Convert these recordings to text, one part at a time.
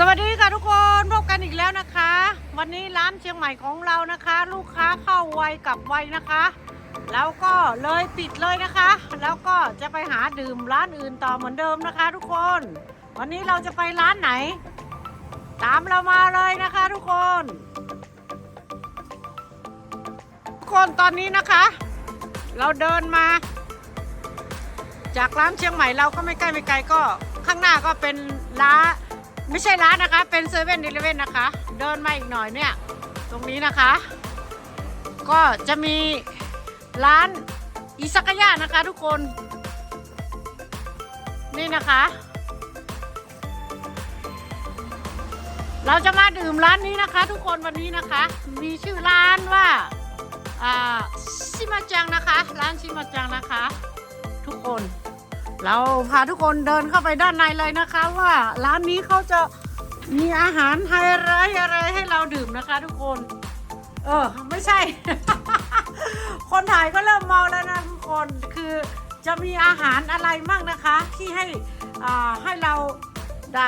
สวัสดีค่ะทุกคนพบกันอีกแล้วนะคะ วันนี้ร้านเชียงใหม่ของเรานะคะ ลูกค้าเข้าไวกับไวนะคะ แล้วก็เลยปิดเลยนะคะ แล้วก็จะไปหาดื่มร้านอื่นต่อเหมือนเดิมนะคะ ทุกคน วันนี้เราจะไปร้านไหน ตามเรามาเลยนะคะ ทุกคนทุกคนตอนนี้นะคะ เราเดินมา จากร้านเชียงใหม่เราก็ไม่ใกล้ไม่ไกลก็ข้างหน้าก็เป็นร้าน ไม่ใช่ร้านนะคะ เป็นเซเว่นดีเลเว่นนะคะ เดินมาอีกหน่อยเนี่ย ตรงนี้นะคะ ก็จะมีร้านอิซากายะนะคะทุกคน นี่นะคะ เราจะมาดื่มร้านนี้นะคะ ทุกคนวันนี้นะคะ มีชื่อร้านว่าอ่าชิมาจังนะคะ ร้านชิมาจังนะคะ ทุกคน เราพาทุกคนเดินเข้าไปด้านในเลยนะคะว่าร้านนี้เขาจะมีอาหารไฮไลท์อะไรให้เราดื่มนะคะ ทุกคน เออ ไม่ใช่ คนถ่ายก็เริ่มเมาแล้วนะทุกคนคือจะมีอาหารอะไรมั่งนะคะ ที่ให้อ่าให้เราได้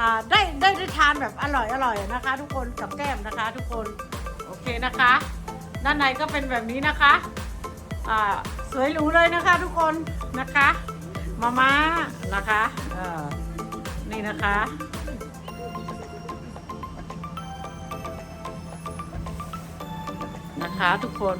อ่าได้ได้ได้ทานแบบอร่อยอร่อยนะคะ ทุกคนกับแก้มนะคะ ทุกคนโอเคนะคะ ด้านในก็เป็นแบบนี้นะคะอ่า สวยหรูเลยนะคะทุกคนนะคะมาม่านะคะเออนี่นะคะ นะคะทุกคน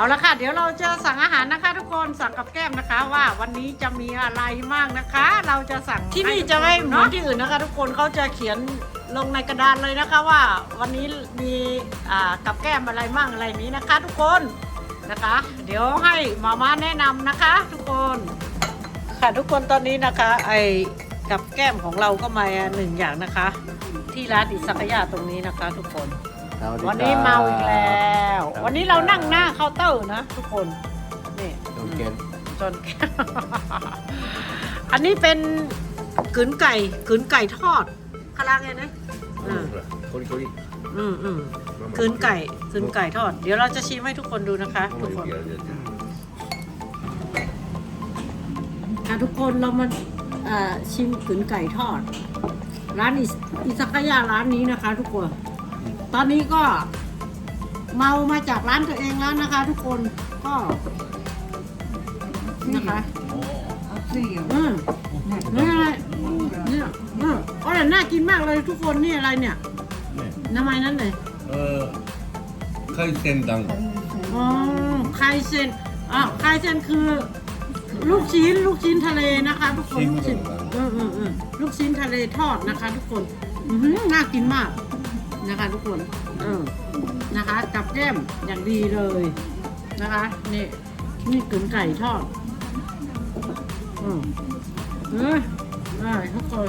เอาละค่ะ เดี๋ยวเราจะสั่งอาหารนะคะ ทุกคนสั่งกับแก้มนะคะ ว่าวันนี้จะมีอะไรมากนะคะ เราจะสั่งที่นี่จะไม่เหมือนที่อื่นนะคะ ทุกคนเขาจะเขียนลงในกระดานเลยนะคะว่าวันนี้มีอ่ากับแก้มอะไรมั่งอะไรนี้นะคะ ทุกคนนะคะ เดี๋ยวให้มาม่าแนะนำนะคะ ทุกคนค่ะทุกคนตอนนี้นะคะ ไอ้กับแก้มของเราก็มาหนึ่งอย่างนะคะ ที่ร้านอิสักยะตรงนี้นะคะ ทุกคน วันนี้เมาอีกแล้ว วันนี้เรานั่งหน้าเคาน์เตอร์นะ ทุกคน นี่ โอเค จน อันนี้เป็นกึนไก่กึนไก่ทอดคาราไงนะอืม コリコリ อืมอืมกึนไก่กึนไก่ทอด เดี๋ยวเราจะชิมให้ทุกคนดูนะคะ ทุกคน ค่ะทุกคนเรามาเอ่อชิมกึนไก่ทอด ร้านอิสอิซากายะร้านนี้นะคะ ทุกคน ตอนนี้ก็เมามาจากร้านตัวเองแล้วนะคะ ทุกคนก็นะคะอืมนี่อะไรเนี่ยอืมอร่อยน่ากินมากเลยทุกคนนี่อะไรเนี่ยน้ำมันนั้นเลย เออ海鲜団子 อ๋อไคเซนอ่ะไคเซนคือ ลูกชิ้นลูกชิ้นทะเลนะคะ ทุกคนลูกชิ้นเออเออเออลูกชิ้นทะเลทอดนะคะ ทุกคนอือหือน่ากินมาก นะคะ ทุกคนเออนะคะ กับแก้มอย่างดีเลยนะคะ นี่นี่กึ๋นไก่ทอดเออเออได้ทุกคน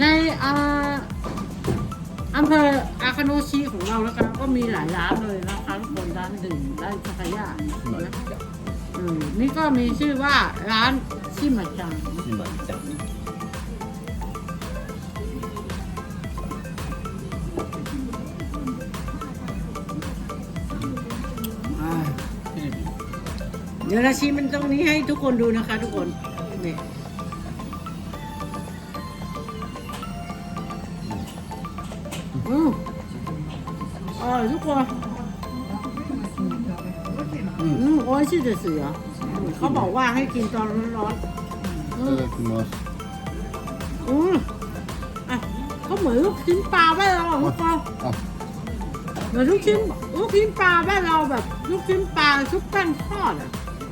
ในอ่าอำเภออาคาโนชีของเราแล้วกันก็มีหลายร้านเลยนะคะทุกคนร้านดื่มร้านสักยะนะนี่ก็มีชื่อว่าร้านชิมัจจัง ดี๋ยวเราชิมมันตรงนี้ให้ทุกคนดูนะคะ ทุกคนนี่อืออร่อทุกคนอืมโอ้ยชื่อเสือเขาบอกว่าให้กินตอนร้อนๆอือืมอะเขาเหมือนลูกชิ้นปลาบ้านเราทุกคนเหมือนลูกชิ้นลูกชิ้นปลาบ้านเราแบบ ลูกชิ้นปลาชุบแป้งทอดอะ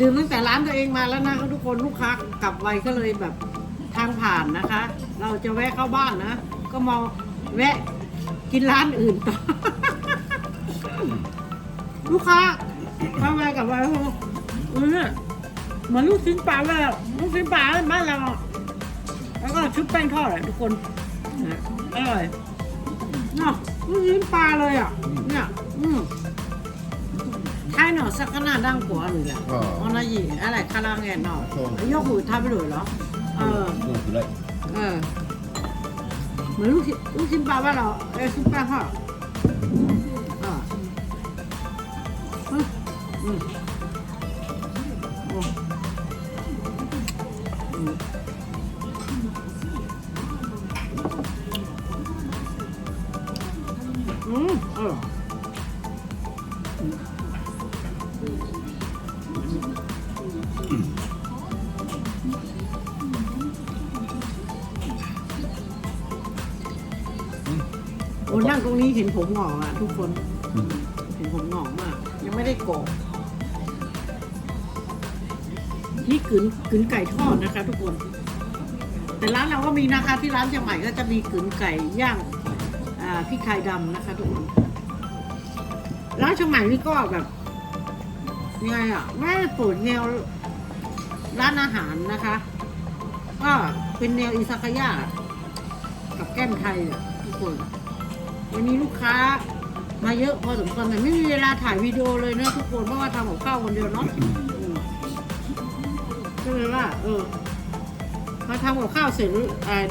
ดื่มตั้งแต่ร้านตัวเองมาแล้วนะทุกคนลูกค้ากลับไวก็เลยแบบทางผ่านนะคะ เราจะแวะเข้าบ้านนะ ก็มาแวะกินร้านอื่นต่อ ลูกค้าทำไรกับไรพวเออเหมือนลูกชิ้นปลาเลยลูกชิ้นปลาบ้านเราแล้วก็ชุบแป้งทอดอะทุกคนอร่อยเนาะลูกชิ้นปลาเลยอะเนี่ย อืม ไทยเนาะสักขนาดดังกว่าเลยแหละ อ๋อ อ๋อนะยี่อะไรคาราเงนเนาะ そう ยกหูทำไปเลยเหรอ เออ そうぐらい เออ เหมือนลูกชิ้นลูกชิ้นปลาบ้านเราเอ้ยชิ้นปลาทอดอ่าอืม โอ้นั่งตรงนี้เห็นผมหงอกอะทุกคน เห็นผมหงอกมาก ยังไม่ได้โกะนี่กึนกึนไก่ทอดนะคะ ทุกคน แต่ร้านเราก็มีนะคะที่ร้านเชียงใหม่ก็จะมีกึนไก่ย่างอ่าพริกไทยดำนะคะ ทุกคนร้านเชียงใหม่นี่ก็แบบยังไงอะไม่ได้เปิดแนวร้านอาหารนะคะ ก็เป็นแนวอิซากายะกับแก้มไทยอะทุกคน วันนี้ลูกค้ามาเยอะพอสมควรแต่ไม่มีเวลาถ่ายวีดีโอเลยนะทุกคนเพราะว่าทำของข้าวคนเดียวเนาะก็เลยว่า เออมาทำกับข้าวเสร็จ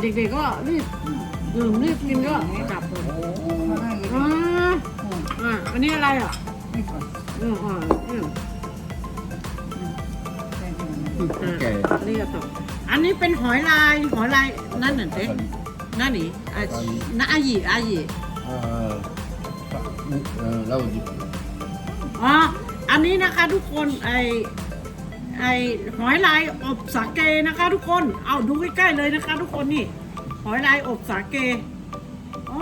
เด็กๆก็รีบดื่มรีบกินก็กลับเลอันนี้อะไรอะนี่ก่อนนี่ก่อนอันนี้เป็นหอยลายหอยลายนั่นน่ะเด็กนั่นนี่อน่าอาหยีอาหยี เล่าดิอ๋ออันนี้นะคะทุกคนไอไอหอยลายอบสาเกนะคะ ทุกคน เอาดูใกล้ๆเลยนะคะ ทุกคนนี่ หอยลายอบสาเกอ๋อ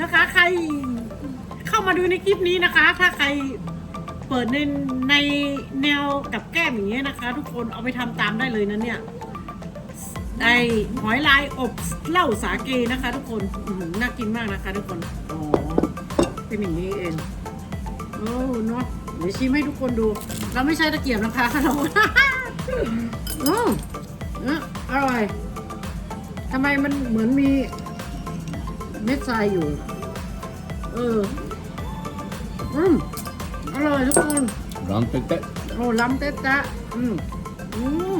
นะคะ ใครเข้ามาดูในคลิปนี้นะคะ ถ้าใครเปิดในในแนวกับแก้มอย่างเงี้ยนะคะ ทุกคนเอาไปทำตามได้เลยนะเนี่ย ได้หอยลายอบเหล้าสาเกนะคะ ทุกคนน่ากินมากนะคะ ทุกคนอ๋อเป็นอย่างนี้เองโอ้เนาะเดี๋ยวชิมให้ทุกคนดู เราไม่ใช่ตะเกียบนะคะเราอืมอร่อยทำไมมันเหมือนมีเม็ดทรายอยู่ เออ อืมอร่อยทุกคนล้ำเต๊ะโอ้ล้ำเต๊ะอืมอืม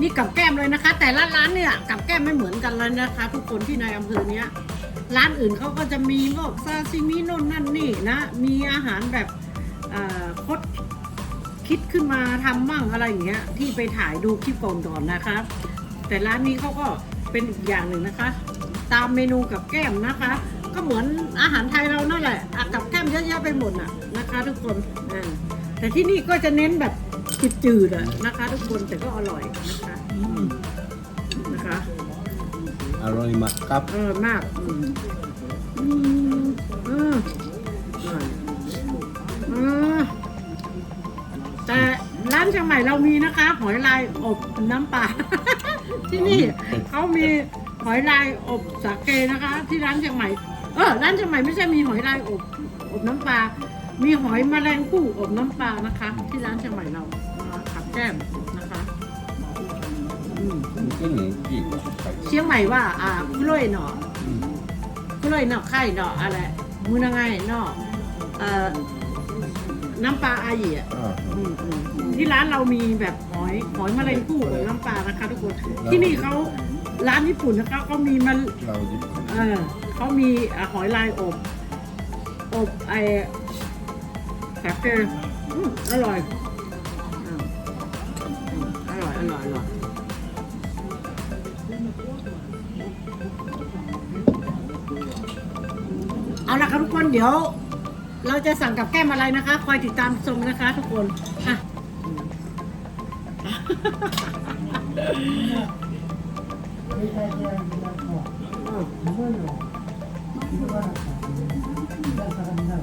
นี่กับแก้มเลยนะคะ แต่ละร้านเนี่ยกับแก้มไม่เหมือนกันเลยนะคะ ทุกคนที่ในอำเภอเนี้ยร้านอื่นเขาก็จะมีพวกซาซิมิโน่นนั่นนี่นะ มีอาหารแบบคดคิดขึ้นมาทำมั่งอะไรอย่างเงี้ยที่ไปถ่ายดูคลิปก่อนๆนะคะ แต่ร้านนี้เขาก็เป็นอีกอย่างหนึ่งนะคะ ตามเมนูกับแก้มนะคะ ก็เหมือนอาหารไทยเรานั่นแหละกับแก้มเยอะแยะไปหมดน่ะนะคะ ทุกคนแต่ที่นี่ก็จะเน้นแบบ จืดๆอะนะคะ ทุกคนแต่ก็อร่อยนะคะนะคะอร่อยมากครับ เออมากอืมแต่ร้านเชียงใหม่เรามีนะคะ หอยลายอบน้ำปลา ที่นี่เขามีหอยลายอบสาเกนะคะ ที่ร้านเชียงใหม่เออร้านเชียงใหม่ไม่ใช่มีหอยลายอบอบน้ำปลา มีหอยแมลงผู้อบน้ำปลานะคะ ที่ร้านเชียงใหม่เรานคขับแก้มนะคะเชียงใหม่ว่า อ่ากล้วยหน่อกล้วยหน่อไข่หน่ออะไรมูนางไงหน่อเอ่อน้ำปลาอาหยีอะที่ร้านเรามีแบบหอยหอยแมลงผู้อบน้ำปลานะคะทุกคน ที่นี่เขาร้านญี่ปุ่นนะคะเขามีมันเาเออเขามีหอยลายอบ อบไอ สาเกอืมอร่อยอืมอืมอร่อย อร่อย อร่อยเอาละครับทุกคนเดี๋ยว เราจะสั่งกับแก้มอะไรนะคะ คอยติดตามชมนะคะ ทุกคนอะอืมอืม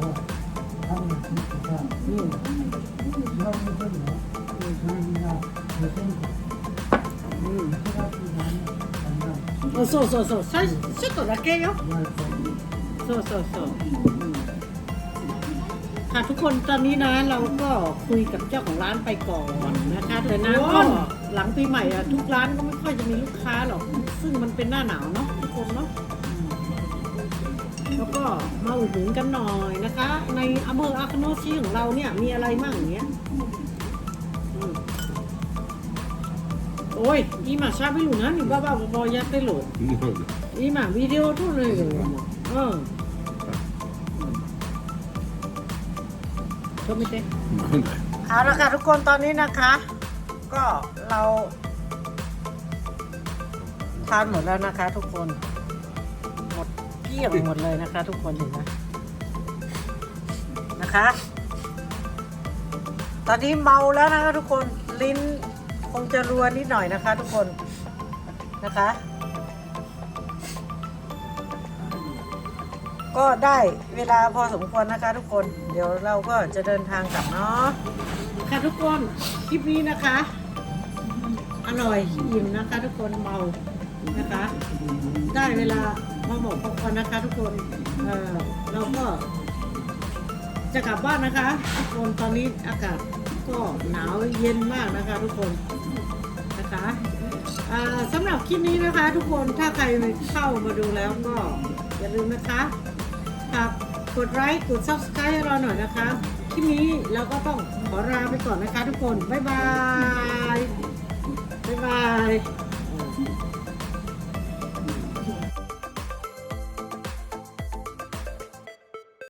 おそうそうそうさいちょっとだけよそうそうそう、うん、 ค่ะทุกคนตอนนี้นะเราก็คุยกับเจ้าของร้านไปก่อนนะคะแต่นะก็หลังปีใหม่อะทุกร้านก็ไม่ค่อยจะมีลูกค้าหรอกซึ่งมันเป็นหน้าหนาวเนาะทุกคนเนาะอืม แล้วก็มาอุดหนุนกันหน่อยนะคะ ในอำเภออาคโนชิของเราเนี่ยมีอะไรมั่งอย่างเงี้ยโอ้ยอีหมาชาไม่อยู่นะหนี่บ้าบ้าบอๆยัดได้โหลดอีหมาวิดีโอทุกเลยเออก็ไม่ได้เอาละค่ะทุกคนตอนนี้นะคะ ก็เราทานหมดแล้วนะคะทุกคน กลี้ยงหมดเลยนะคะ ทุกคนเห็นไหมนะคะ ตอนนี้เมาแล้วนะคะทุกคนลิ้นคงจะรัวนิดหน่อยนะคะ ทุกคนนะคะ ก็ได้เวลาพอสมควรนะคะ ทุกคนเดี๋ยวเราก็จะเดินทางกลับเนาะค่ะทุกคนคลิปนี้นะคะ อร่อยอิ่มนะคะ ทุกคนเมานะคะ ได้เวลา มาหมกพบกันนะคะ ทุกคนเออเราก็ จะกลับบ้านนะคะ ทุกคนตอนนี้อากาศก็หนาวเย็นมากนะคะ ทุกคนนะคะสำหรับคลิปนี้นะคะ ทุกคนถ้าใครเข้ามาดูแล้วก็อย่าลืมนะคะฝากกดไลค์กด subscribe ให้เราหน่อยนะคะ คลิปนี้เราก็ต้องขอลาไปก่อนนะคะ ทุกคน บ๊ายบาย บ๊ายบาย